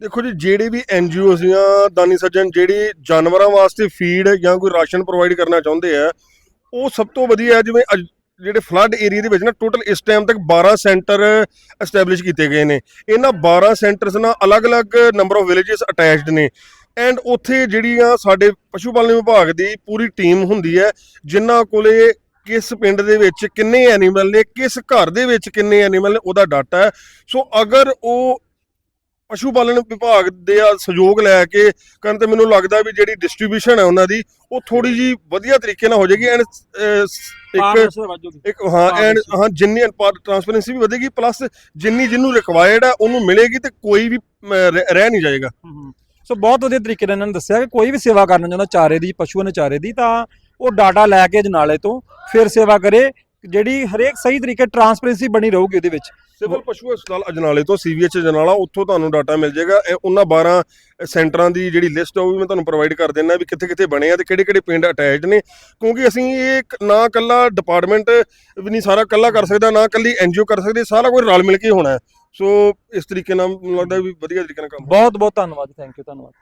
ਦੇਖੋ ਜੀ, ਜਿਹੜੇ ਵੀ ਐਨਜੀਓਜ਼ ਜਾਂ ਦਾਨੀ ਸੱਜਣ, ਜਿਹੜੇ ਜਾਨਵਰਾਂ ਵਾਸਤੇ ਫੀਡ ਜਾਂ ਕੋਈ ਰਾਸ਼ਨ ਪ੍ਰੋਵਾਈਡ ਕਰਨਾ ਚਾਹੁੰਦੇ ਆ, ਉਹ ਸਭ ਤੋਂ ਵਧੀਆ ਹੈ, ਜਿਵੇਂ ਅੱਜ ਜਿਹੜੇ ਫਲੱਡ ਏਰੀਆ ਦੇ ਵਿੱਚ ਨਾ ਟੋਟਲ ਇਸ ਟਾਈਮ ਤੱਕ 12 ਸੈਂਟਰ ਐਸਟੈਬਲਿਸ਼ ਕੀਤੇ ਗਏ ਨੇ। ਇਹਨਾਂ 12 ਸੈਂਟਰਸ ਨਾਲ ਅਲੱਗ-ਅਲੱਗ ਨੰਬਰ ਆਫ ਵਿਲੇजेस ਅਟੈਚਡ ਨੇ। ਐਂਡ ਉੱਥੇ ਜਿਹੜੀਆਂ ਸਾਡੇ ਪਸ਼ੂ ਪਾਲਣ ਵਿਭਾਗ ਦੀ ਪੂਰੀ ਟੀਮ ਹੁੰਦੀ ਹੈ, ਜਿਨ੍ਹਾਂ ਕੋਲੇ ਕਿਸ ਪਿੰਡ ਦੇ ਵਿੱਚ ਕਿੰਨੇ ਐਨੀਮਲ ਨੇ, ਕਿਸ ਘਰ ਦੇ ਵਿੱਚ ਕਿੰਨੇ ਐਨੀਮਲ ਨੇ, ਉਹਦਾ ਡਾਟਾ ਹੈ। ਸੋ ਅਗਰ ਉਹ ਪਸ਼ੂ ਪਾਲਣ ਵਿਭਾਗ ਦੇ ਆ ਸਹਿਯੋਗ ਲੈ ਕੇ ਕਰਨ ਤੇ ਮੈਨੂੰ ਲੱਗਦਾ ਵੀ ਜਿਹੜੀ ਡਿਸਟ੍ਰੀਬਿਊਸ਼ਨ ਹੈ ਉਹਨਾਂ ਦੀ ਉਹ ਥੋੜੀ ਜੀ ਵਧੀਆ ਤਰੀਕੇ ਨਾਲ ਹੋ ਜਾਏਗੀ ਐਂਡ ਇੱਕ ਇੱਕ ਹਾਂ ਐਂਡ ਹਾਂ ਜਿੰਨੀ ਟ੍ਰਾਂਸਪੇਰੈਂਸੀ ਵੀ ਵਧੇਗੀ ਪਲੱਸ ਜਿੰਨੀ ਜਿਹਨੂੰ ਰਿਕਵਾਇਰਡ ਹੈ ਉਹਨੂੰ ਮਿਲੇਗੀ ਤੇ ਕੋਈ ਵੀ ਰਹਿ ਰਹਿ ਨਹੀਂ ਜਾਏਗਾ। ਸੋ ਬਹੁਤ ਵਧੀਆ ਤਰੀਕੇ ਨਾਲ ਇਹਨਾਂ ਨੇ ਦੱਸਿਆ ਕਿ ਕੋਈ ਵੀ ਸੇਵਾ ਕਰਨਾ ਚਾਹੁੰਦਾ ਚਾਰੇ ਦੀ ਪਸ਼ੂਆਂ ਦੇ ਚਾਰੇ ਦੀ ਤਾਂ ਉਹ ਡਾਟਾ ਲੈ ਕੇ ਜਨਾਲੇ ਤੋਂ ਫਿਰ ਸੇਵਾ ਕਰੇ ਜਿਹੜੀ ਹਰੇਕ ਸਹੀ ਤਰੀਕੇ ਟਰਾਂਸਪੇਰੈਂਸੀ ਬਣੀ ਰਹੂਗੀ ਉਹਦੇ ਵਿੱਚ। ਸਿਵਲ ਪਸ਼ੂ ਹਸਪਤਾਲ ਅਜਨਾਲੇ ਤੋਂ ਸੀਵੀਐਚ ਅਜਨਾਲਾ ਉੱਥੋਂ ਤੁਹਾਨੂੰ ਡਾਟਾ ਮਿਲ ਜਾਏਗਾ। ਇਹ ਉਹਨਾਂ 12 ਸੈਂਟਰਾਂ ਦੀ ਜਿਹੜੀ ਲਿਸਟ ਹੈ ਉਹ ਵੀ ਮੈਂ ਤੁਹਾਨੂੰ ਪ੍ਰੋਵਾਈਡ ਕਰ ਦਿੰਦਾ ਵੀ ਕਿੱਥੇ ਕਿੱਥੇ ਬਣੇ ਆ ਤੇ ਕਿਹੜੇ ਕਿਹੜੇ ਪਿੰਡ ਅਟੈਚਡ ਨੇ। ਕਿਉਂਕਿ ਅਸੀਂ ਇਹ ਨਾ ਕੱਲਾ ਡਿਪਾਰਟਮੈਂਟ ਵੀ ਨਹੀਂ ਸਾਰਾ ਕੱਲਾ ਕਰ ਸਕਦਾ ਨਾ ਕੱਲੀ ਐਨਜੀਓ ਕਰ ਸਕਦੀ ਸਾਰਾ ਕੋਈ ਰਲ ਮਿਲ ਕੇ ਹੋਣਾ। ਸੋ ਇਸ ਤਰੀਕੇ ਨਾਲ ਮੈਨੂੰ ਲੱਗਦਾ ਵੀ ਵਧੀਆ ਤਰੀਕੇ ਨਾਲ ਕੰਮ ਬਹੁਤ ਬਹੁਤ ਧੰਨਵਾਦ ਥੈਂਕ ਯੂ ਧੰਨਵਾਦ।